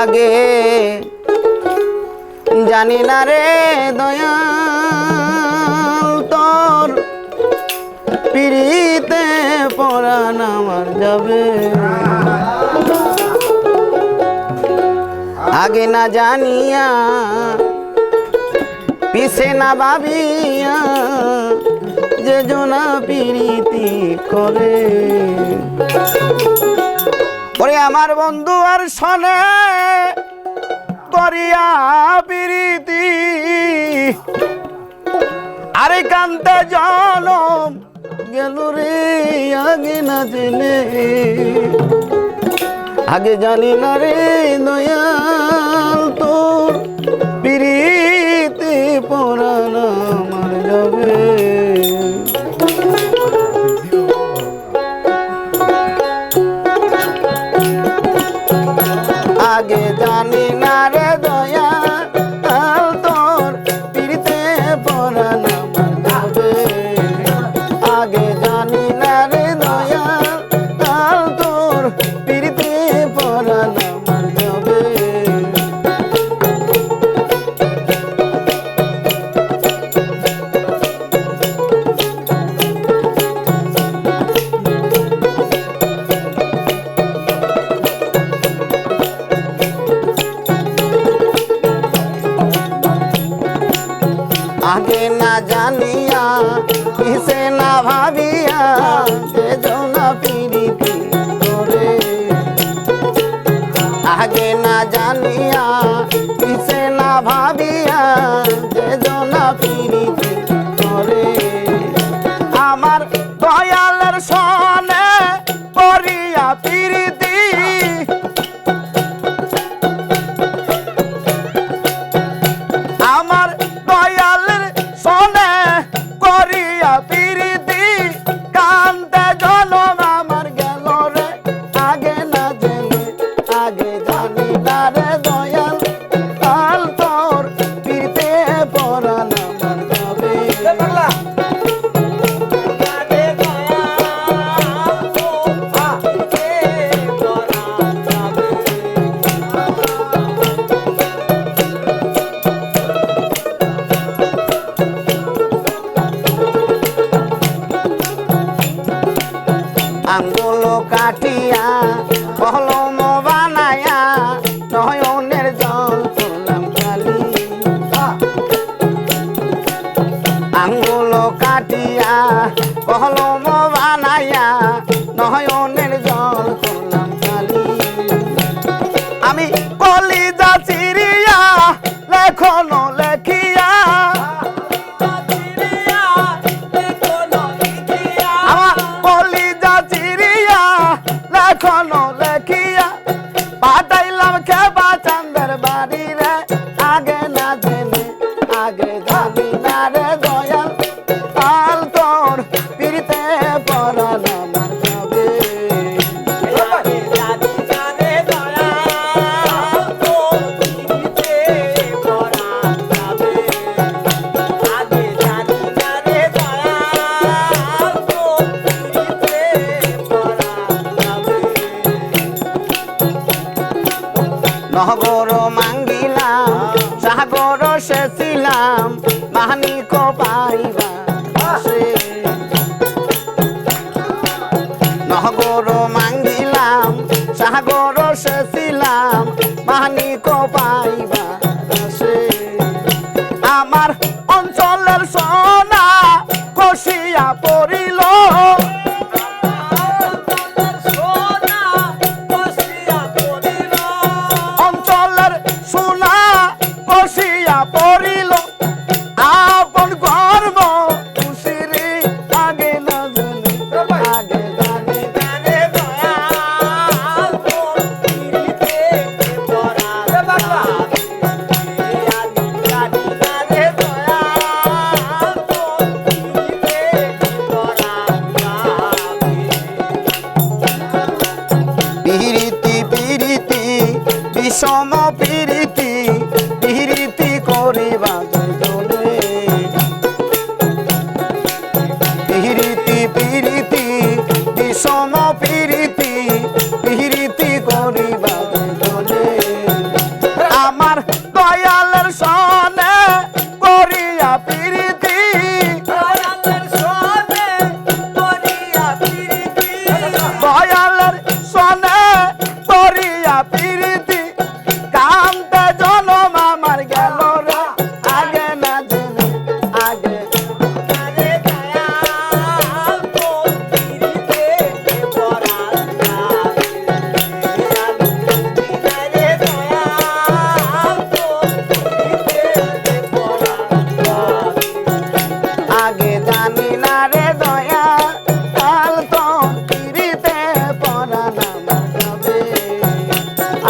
আগে জানি না রে দয়াল, তোর পিড়িতে পরাণ আমার যাবে। আগে না জানিয়া, পিছে না ভাবিয়া যে জনা পিড়িতি করে। ওরে আমার বন্ধু আর শোনে, করিয়া পিরিতি। আরে কান্তে জনম গেল রে, আগে না জেনে। আগে জানি না রে দয়াল তোর পিরিতি আমার যাবে আগে জানি না রে দয়া। তোর পিড়িতে পরাণ আমার আগে জানি না রে কিসে না ভাবিয়া যে জনা পিড়িতি করে। আগে না জানিয়া কিসে না ভাবিয়া যে জনা পিড়িতি করে। আমার দয়ালের সনে আঙ্গুল কাটিয়া, কলম বানায়া, নয়নের জল করলাম কালি আঙ্গুল কাটিয়া, কলম বানায়া, নয়নের জল করলাম কালি আমি কলিজা চিরিয়া লেখনো acaba. সেছিলাম মাহানি কপাইবা। নহগর মাঙ্গিলাম সাগর সেছিলাম মাহানি কপাইবা আমার অঞ্চলের সোনা কষিয়া পড়িল করিবা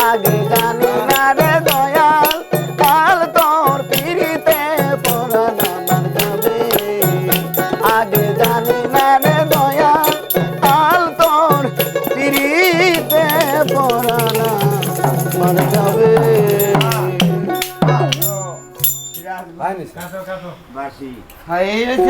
আগে জানি না রে দয়াল কাল তোর পিড়িতে পরাণ আমার যাবে আগে জানি না রে দয়াল কাল তোর পিড়িতে পরাণ আমার যাবে ভাই নিস।